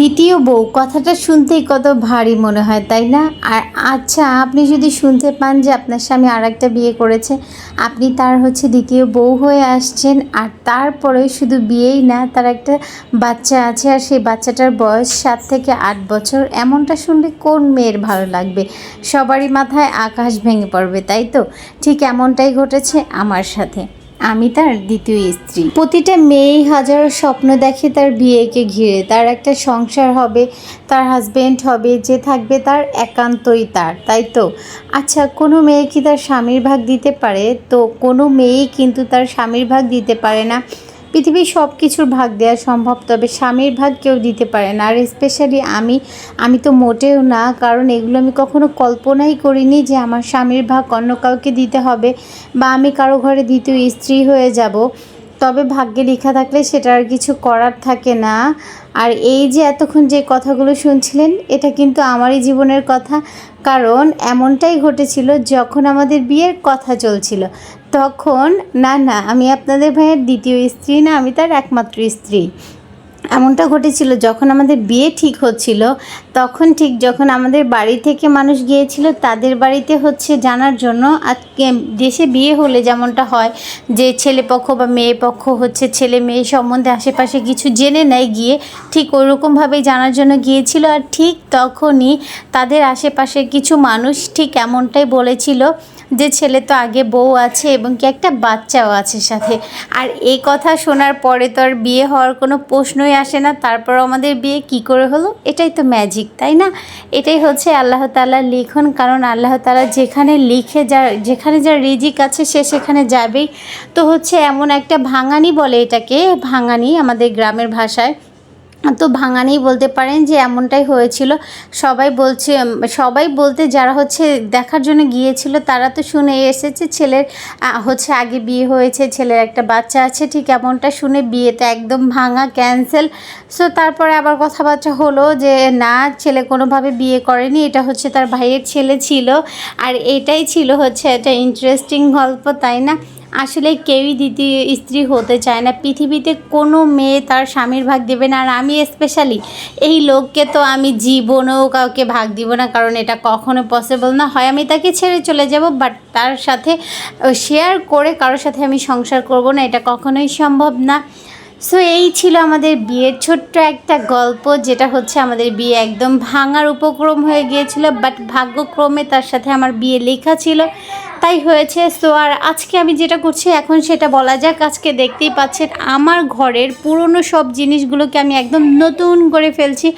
দ্বিতীয় বউ, কথাটা শুনতেই কত ভারী মনে হয়, তাই না? আর আচ্ছা আপনি যদি শুনতে পান যে আপনার স্বামী আর একটা বিয়ে করেছে, আপনি তার হচ্ছে দ্বিতীয় বউ হয়ে আসছেন, আর তারপরে শুধু বিয়েই না, তার একটা বাচ্চা আছে, আর সেই বাচ্চাটার বয়স সাত থেকে আট বছর, এমনটা শুনলে কোন মেয়ের ভালো লাগবে? সবারই মাথায় আকাশ ভেঙে পড়বে, তাই তো? ঠিক এমনটাই ঘটেছে আমার সাথে। আমি তার দ্বিতীয় স্ত্রী। প্রতিটা মেয়েই হাজারো স্বপ্ন দেখে তার বিয়েকে ঘিরে। তার একটা সংসার হবে, তার হাজব্যান্ড হবে, যে থাকবে তার একান্তই তার, তাই তো? আচ্ছা কোনো মেয়ে কি তার স্বামীর ভাগ দিতে পারে? তো কোনো মেয়েই কিন্তু তার স্বামীর ভাগ দিতে পারে না। পৃথিবীর সব কিছুর ভাগ দেওয়া সম্ভব, তবে স্বামীর ভাগ কেউ দিতে পারে না। আর স্পেশালি আমি আমি তো মোটেও না, কারণ এগুলো আমি কখনো কল্পনাই করিনি যে আমার স্বামীর ভাগ অন্য কাউকে দিতে হবে বা আমি কারও ঘরে দ্বিতীয় স্ত্রী হয়ে যাব। তবে ভাগ্যে লেখা থাকলে সেটা আর কিছু করার থাকে না। আর এই যে এতক্ষণ যে কথাগুলো শুনছিলেন, এটা কিন্তু আমারই জীবনের কথা। কারণ এমনটাই ঘটেছিল যখন আমাদের বিয়ের কথা চলছিল। তখন, না না, আমি আপনাদের ভাইয়ের দ্বিতীয় স্ত্রী না, আমি তার একমাত্র স্ত্রী। এমনটা ঘটেছিল, যখন আমাদের বিয়ে ঠিক হচ্ছিল, তখন ঠিক যখন আমাদের বাড়ি থেকে মানুষ গিয়েছিল, তাদের বাড়িতে হচ্ছে জানার জন্য আজকে দেশে বিয়ে হলে যেমনটা হয়, যে ছেলে পক্ষ বা মেয়ে পক্ষ হচ্ছে ছেলে মেয়ে সম্বন্ধে আশেপাশে কিছু জেনে নেয় গিয়ে, ঠিক ওরকমভাবেই জানার জন্য গিয়েছিল। আর ঠিক তখনই তাদের আশেপাশে কিছু মানুষ ঠিক এমনটাই বলেছিল যে ছেলে তো আগে বউ আছে এবং কি একটা বাচ্চাও আছে সাথে। আর এই কথা শোনার পরে তো আর বিয়ে হওয়ার কোনো প্রশ্নই আসে না তারপর আমাদের বিয়ে কি করে হলো? এটাই তো ম্যাজিক তাই না? এটাই হচ্ছে আল্লাহ তালার লিখন, কারণ আল্লাহ তালা যেখানে লিখে যা যেখানে যার রিজিক আছে সে সেখানে যাবেই। তো হচ্ছে এমন একটা ভাঙানি বলে এটাকে, ভাঙানি আমাদের গ্রামের ভাষায়। তো ভাঙানি বলতে পারেন যে এমনটাই হয়েছিল। সবাই বলছে সবাই বলতে যারা হচ্ছে দেখার জন্য গিয়েছিল, তারা তো শুনে এসেছে ছেলের হচ্ছে আগে বিয়ে হয়েছে, ছেলের একটা বাচ্চা আছে, ঠিক এমনটা শুনে বিয়েটা একদম ভাঙা ক্যান্সেল সো তারপরে আবার কথাবার্তা হলো যে, না, ছেলে কোনোভাবে বিয়ে করেনি, এটা হচ্ছে তার ভাইয়ের ছেলে ছিল। আর এটাই ছিল হচ্ছে একটা ইন্টারেস্টিং গল্প, তাই না? আসলে কেউই দ্বিতীয় স্ত্রী হতে চায় না। পৃথিবীতে কোনো মেয়ে তার স্বামীর ভাগ দেবে না। আর আমি স্পেশালি এই লোককে তো আমি জীবনেও কাউকে ভাগ দিব না, কারণ এটা কখনো পসিবল না। হয় আমি তাকে ছেড়ে চলে যাব বাট তার সাথে শেয়ার করে কারোর সাথে আমি সংসার করব না, এটা কখনোই সম্ভব না। সো এই ছিল আমাদের বিয়ের ছোট্ট একটা গল্প, যেটা হচ্ছে আমাদের বিয়ে একদম ভাঙার উপক্রম হয়ে গিয়েছিল বাট ভাগ্যক্রমে তার সাথে আমার বিয়ে লেখা ছিল। তাই হয়েছে। সো আর আজকে আমি যেটা করছি, এখন সেটা বলা যাক। আজকে দেখতেই পাচ্ছেন, আমার ঘরের পুরনো সব জিনিসগুলোকে আমি একদম নতুন করে ফেলছি।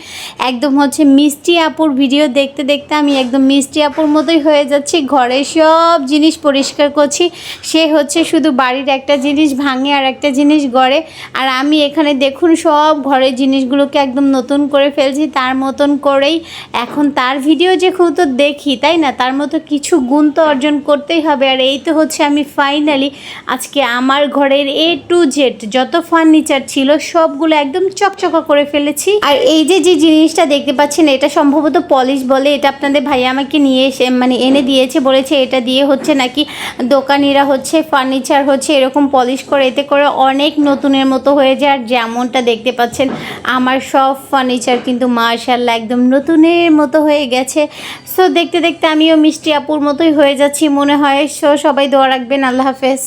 একদম হচ্ছে মিষ্টি আপুর ভিডিও দেখতে দেখতে আমি একদম মিষ্টি আপুর মতোই হয়ে যাচ্ছি। ঘরের সব জিনিস পরিষ্কার করছি। সে হচ্ছে শুধু বাড়ির একটা জিনিস, ভাঙে আর একটা জিনিস গড়ে। আর আমি এখানে দেখুন, সব ঘরের জিনিসগুলোকে একদম নতুন করে ফেলছি। তার মতন করেই এখন তার ভিডিও যে তো দেখি, তাই না? তার মতো কিছু গুণ তো অর্জন করতেই হবে। আর এই তো হচ্ছে আমি ফাইনালি আজকে আমার ঘরের এ টু জেড যত ফার্নিচার ছিল সবগুলো একদম চকচকা করে ফেলেছি। আর এই যে যে জিনিসটা দেখতে পাচ্ছেন, এটা সম্ভবত পলিশ বলে, এটা আপনাদের ভাই আমাকে নিয়ে এসে মানে এনে দিয়েছে, বলেছে এটা দিয়ে হচ্ছে নাকি দোকানিরা হচ্ছে ফার্নিচার হচ্ছে এরকম পলিশ করে, এতে করে অনেক নতুনের মতো হয়ে যায়। আর যেমনটা দেখতে পাচ্ছেন, আমার সব ফার্নিচার কিন্তু মার্শাল্লাহ একদম নতুনের মতো হয়ে গেছে। সো দেখতে দেখতে আমিও মিষ্টি আপুর মতোই হয়ে যাচ্ছি, মনে হয় সো সবাই দোয়া রাখবেন আল্লাহ হাফেজ।